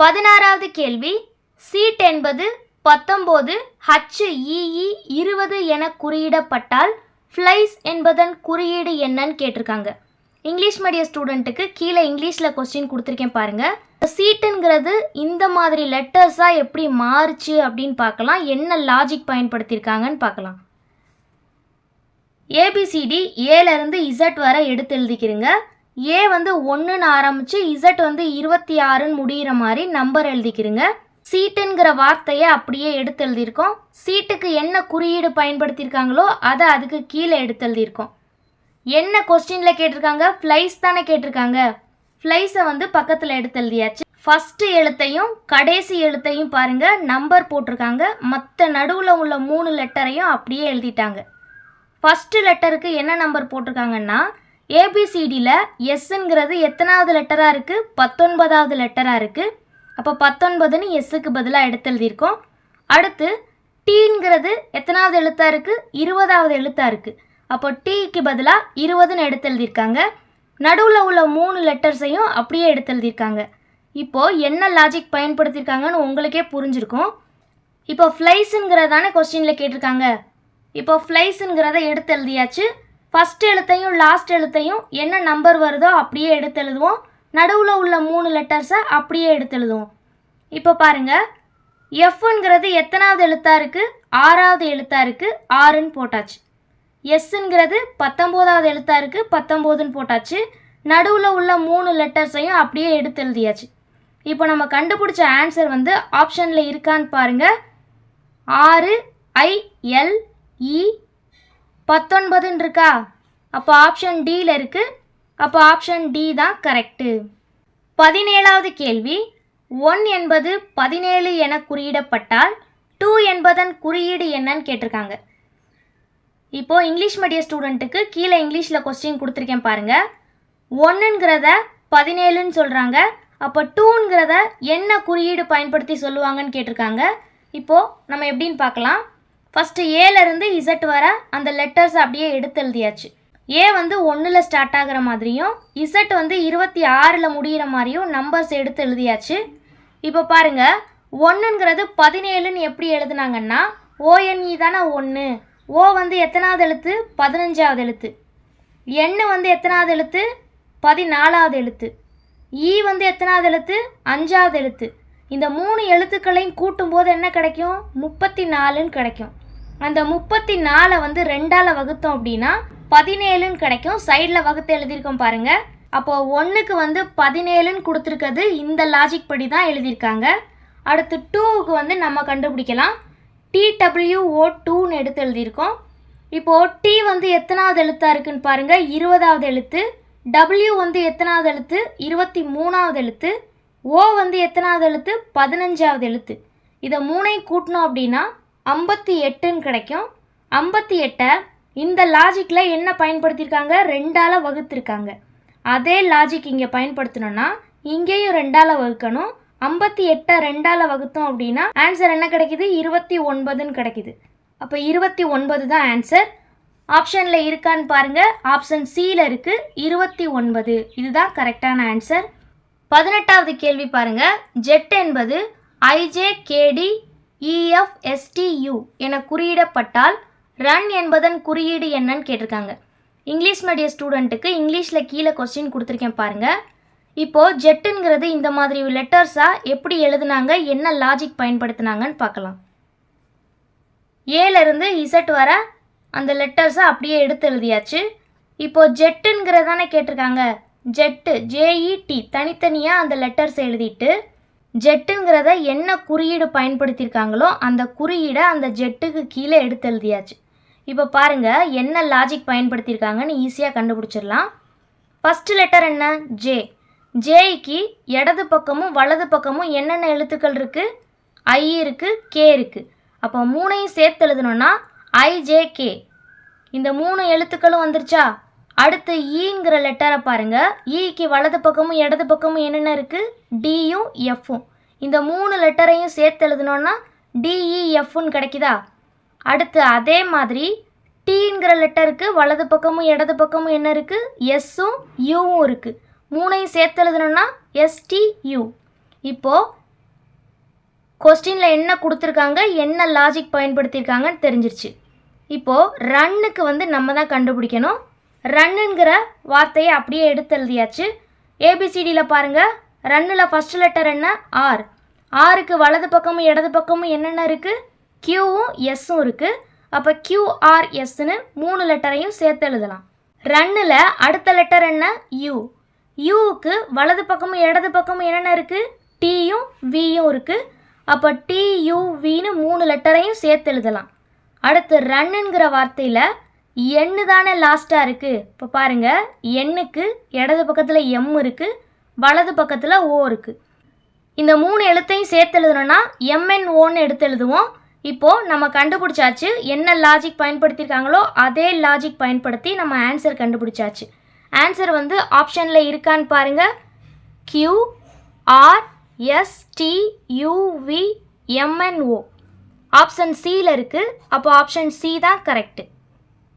பதினாறாவது கேள்வி. சீட் என்பது பத்தொம்போது ஹச்இஇ இருபது என குறியிடப்பட்டால் ஃப்ளைஸ் என்பதன் குறியீடு என்னன்னு கேட்டிருக்காங்க. இங்கிலீஷ் மீடியம் ஸ்டூடெண்ட்டுக்கு கீழே இங்கிலீஷில் கொஸ்டின் கொடுத்துருக்கேன் பாருங்கள் சீட்டுங்கிறது இந்த மாதிரி லெட்டர்ஸாக எப்படி மாறுச்சு அப்படின்னு பார்க்கலாம். என்ன லாஜிக் பயன்படுத்தியிருக்காங்கன்னு பார்க்கலாம். ஏபிசிடி ஏலேருந்து இசட் வரை எடுத்து எழுதிக்கிறீங்க. ஏ வந்து ஒன்றுன்னு ஆரம்பித்து இசட் வந்து இருபத்தி ஆறுன்னு முடிகிற மாதிரி நம்பர் எழுதிக்கிறீங்க சீட்டுங்கிற வார்த்தையை அப்படியே எடுத்து எழுதியிருக்கோம். சீட்டுக்கு என்ன குறியீடு பயன்படுத்தியிருக்காங்களோ அதை அதுக்கு கீழே எடுத்து எழுதியிருக்கோம். என்ன கொஸ்டினில் கேட்டிருக்காங்க? ஃப்ளைஸ் தானே கேட்டிருக்காங்க. ஃப்ளைஸை வந்து பக்கத்தில் எடுத்து எழுதியாச்சு. ஃபஸ்ட்டு எழுத்தையும் கடைசி எழுத்தையும் பாருங்கள் நம்பர் போட்டிருக்காங்க. மற்ற நடுவில் உள்ள மூணு லெட்டரையும் அப்படியே எழுதிட்டாங்க. ஃபஸ்ட்டு லெட்டருக்கு என்ன நம்பர் போட்டிருக்காங்கன்னா ஏபிசிடியில் எஸ்ஸுங்கிறது எத்தனாவது லெட்டராக இருக்குது பத்தொன்பதாவது லெட்டராக இருக்குது அப்போ பத்தொன்பதுன்னு எஸ்ஸுக்கு பதிலாக எடுத்து எழுதியிருக்கோம் அடுத்து டீங்கிறது எத்தனாவது எழுத்தாக இருக்குது இருபதாவது எழுத்தாக இருக்குது அப்போ டீக்கு பதிலாக இருபதுன்னு எடுத்து எழுதியிருக்காங்க நடுவில் உள்ள மூணு லெட்டர்ஸையும் அப்படியே எடுத்து எழுதியிருக்காங்க இப்போது என்ன லாஜிக் பயன்படுத்தியிருக்காங்கன்னு உங்களுக்கே புரிஞ்சிருக்கும். இப்போ ஃப்ளைஸுங்கிறதானே கொஸ்டினில் கேட்டிருக்காங்க. இப்போ ஃப்ளைஸுங்கிறத எடுத்து எழுதியாச்சு ஃபஸ்ட் எழுத்தையும் லாஸ்ட் எழுத்தையும் என்ன நம்பர் வருதோ அப்படியே எடுத்து எழுதுவோம் நடுவில் உள்ள மூணு லெட்டர்ஸை அப்படியே எடுத்து எழுதுவோம் இப்போ பாருங்கள் எஃப்ங்கிறது எத்தனாவது எழுத்தாக இருக்குது ஆறாவது எழுத்தாக இருக்குது ஆறுன்னு போட்டாச்சு. எஸ்ஸுங்கிறது பத்தொம்போதாவது எழுத்தாக இருக்குது பத்தொம்போதுன்னு போட்டாச்சு. நடுவில் உள்ள மூணு லெட்டர்ஸையும் அப்படியே எடுத்து எழுதியாச்சு இப்போ நம்ம கண்டுபிடிச்ச ஆன்சர் வந்து ஆப்ஷனில் இருக்கான்னு பாருங்கள் ஆறு ஐ எல் இ பத்தொன்பதுன்னு இருக்கா அப்போ ஆப்ஷன் டியில் இருக்குது அப்போ ஆப்ஷன் டி தான் கரெக்டு பதினேழாவது கேள்வி. ஒன் என்பது பதினேழு என குறியிடப்பட்டால் டூ என்பதன் குறியீடு என்னன்னு கேட்டிருக்காங்க. இப்போ இங்கிலீஷ் மீடியம் ஸ்டூடெண்ட்டுக்கு கீழே இங்கிலீஷில் கொஸ்டின் கொடுத்துருக்கேன் பாருங்கள் ஒன்றுங்கிறத பதினேழுன்னு சொல்கிறாங்க அப்போ டூங்கிறத என்ன குறியீடு பயன்படுத்தி சொல்லுவாங்கன்னு கேட்டிருக்காங்க. இப்போது நம்ம எப்படின்னு பார்க்கலாம். ஃபஸ்ட்டு ஏலேருந்து இசட் வர அந்த லெட்டர்ஸ் அப்படியே எடுத்து எழுதியாச்சு. ஏ வந்து ஒன்றில் ஸ்டார்ட் ஆகிற மாதிரியும் இசட் வந்து இருபத்தி ஆறில் முடிகிற மாதிரியும் நம்பர்ஸ் எடுத்து எழுதியாச்சு. இப்போ பாருங்கள் ஒன்றுங்கிறது பதினேழுன்னு எப்படி எழுதுனாங்கன்னா ஓஎன்இ தானே ஒன்று ஓ வந்து எத்தனாவது எழுத்து? பதினஞ்சாவது எழுத்து. எண்ணு வந்து எத்தனாவது எழுத்து? பதினாலாவது எழுத்து. ஈ வந்து எத்தனாவது எழுத்து? அஞ்சாவது எழுத்து. இந்த மூணு எழுத்துக்களையும் கூட்டும்போது என்ன கிடைக்கும்? முப்பத்தி நாலுன்னு கிடைக்கும். அந்த முப்பத்தி நாலை வந்து ரெண்டால் வகுத்தோம் அப்படின்னா பதினேழுன்னு கிடைக்கும். சைடில் வகுத்து எழுதியிருக்கோம் பாருங்க. அப்போது ஒன்றுக்கு வந்து பதினேழுன்னு கொடுத்துருக்கிறது இந்த லாஜிக் படி தான் எழுதியிருக்காங்க. அடுத்து டூவுக்கு வந்து நம்ம கண்டுபிடிக்கலாம். டிடபிள்யூஓ டூன்னு எடுத்து எழுதியிருக்கோம். இப்போது டி வந்து எத்தனாவது எழுத்தாக இருக்குன்னு பாருங்கள் இருபதாவது எழுத்து. டபிள்யூ வந்து எத்தனாவது எழுத்து? இருபத்தி மூணாவது எழுத்து. ஓ வந்து எத்தனாவது எழுத்து? பதினஞ்சாவது எழுத்து. இதை மூணையும் கூட்டினோம் அப்படின்னா ஐம்பத்தி எட்டுன்னு கிடைக்கும். ஐம்பத்தி எட்டை இந்த லாஜிக்கில் என்ன பயன்படுத்தியிருக்காங்க? ரெண்டால் வகுத்திருக்காங்க. அதே லாஜிக் இங்கே பயன்படுத்தணும்னா இங்கேயும் ரெண்டால் வகுக்கணும். ஐம்பத்தி எட்டை ரெண்டால் வகுத்தோம் அப்படின்னா ஆன்சர் என்ன கிடைக்குது? இருபத்தி ஒன்பதுன்னு கிடைக்குது. அப்போ இருபத்தி ஒன்பது தான் ஆன்சர் ஆப்ஷனில் இருக்கான்னு பாருங்கள் ஆப்ஷன் சியில் இருக்குது இருபத்தி ஒன்பது. இதுதான் கரெக்டான ஆன்சர் பதினெட்டாவது கேள்வி பாருங்கள் ஜெட் என்பது ஐஜே கேடி இஎஃப்எஸ்டியு என குறியிடப்பட்டால் ரன் என்பதன் குறியீடு என்னன்னு கேட்டிருக்காங்க. இங்கிலீஷ் மீடியம் ஸ்டூடெண்ட்டுக்கு இங்கிலீஷில் கீழே கொஸ்டின் கொடுத்துருக்கேன் பாருங்கள் இப்போது ஜெட்டுங்கிறது இந்த மாதிரி லெட்டர்ஸாக எப்படி எழுதுனாங்க என்ன லாஜிக் பயன்படுத்தினாங்கன்னு பார்க்கலாம். ஏலேருந்து இசட் வர அந்த லெட்டர்ஸை அப்படியே எடுத்து எழுதியாச்சு. இப்போது ஜெட்டுங்கிறதானே கேட்டிருக்காங்க. ஜெட்டு ஜேஇடி e, தனித்தனியாக அந்த லெட்டர்ஸ் எழுதிட்டு ஜெட்டுங்கிறத என்ன குறியீடு பயன்படுத்தியிருக்காங்களோ அந்த குறியீடை அந்த ஜெட்டுக்கு கீழே எடுத்து எழுதியாச்சு. இப்போ பாருங்கள் என்ன லாஜிக் பயன்படுத்தியிருக்காங்கன்னு ஈஸியாக கண்டுபிடிச்சிடலாம். ஃபஸ்ட்டு லெட்டர் என்ன? ஜே ஜேக்கு இடது பக்கமும் வலது பக்கமும் என்னென்ன எழுத்துக்கள் இருக்குது ஐ இருக்குது கே இருக்குது அப்போ மூணையும் சேர்த்து எழுதணுன்னா ஐஜேகே இந்த மூணு எழுத்துக்களும் வந்துருச்சா? அடுத்து ஈங்கிற லெட்டரை பாருங்க. E ஈக்கு வலது பக்கமும் இடது பக்கமும் என்னென்ன இருக்குது டியும் எஃப்பும் இந்த மூணு லெட்டரையும் சேர்த்து எழுதணும்னா டிஇஎஃப்னு கிடைக்குதா? அடுத்து அதே மாதிரி டீங்கிற லெட்டருக்கு வலது பக்கமும் இடது பக்கமும் என்ன இருக்குது எஸ்ஸும் யூவும் இருக்குது மூணையும் சேர்த்து எழுதணும்னா எஸ்டியூ இப்போது கொஸ்டினில் என்ன கொடுத்துருக்காங்க? என்ன லாஜிக் பயன்படுத்தியிருக்காங்கன்னு தெரிஞ்சிருச்சு. இப்போது ரன்னுக்கு வந்து நம்ம தான் கண்டுபிடிக்கணும். ரன்னுங்கிற வார்த்தையை அப்படியே எடுத்து எழுதியாச்சு. ஏபிசிடியில் பாருங்கள் ரன்னில் ஃபஸ்ட் லெட்டர் என்ன? ஆர் ஆருக்கு வலது பக்கமும் இடது பக்கமும் என்னென்ன இருக்குது க்யூவும் எஸ்ஸும் இருக்குது அப்போ கியூஆர்எஸ்ன்னு மூணு லெட்டரையும் சேர்த்து எழுதலாம். ரன்னில் அடுத்த லெட்டர் என்ன? யூ யூவுக்கு வலது பக்கமும் இடது பக்கமும் என்னென்ன இருக்குது டியும் வியும் இருக்குது அப்போ டியூவின்னு மூணு லெட்டரையும் சேர்த்து எழுதலாம். அடுத்து ரன்னுங்கிற வார்த்தையில் எண்ணு தானே லாஸ்ட்டாக இருக்குது இப்போ பாருங்கள் எண்ணுக்கு இடது பக்கத்தில் எம் இருக்குது வலது பக்கத்தில் ஓ இருக்குது இந்த மூணு எழுத்தையும் சேர்த்து எழுதணும்னா எம்என்ஓன்னு எடுத்து எழுதுவோம். இப்போது நம்ம கண்டுபிடிச்சாச்சு என்ன லாஜிக் பயன்படுத்தியிருக்காங்களோ அதே லாஜிக் பயன்படுத்தி நம்ம ஆன்சர் கண்டுபிடிச்சாச்சு. ஆன்சர் வந்து ஆப்ஷனில் இருக்கான்னு பாருங்கள் Q R S T UV MNO option சியில் இருக்குது அப்போ ஆப்ஷன் சி தான் கரெக்டு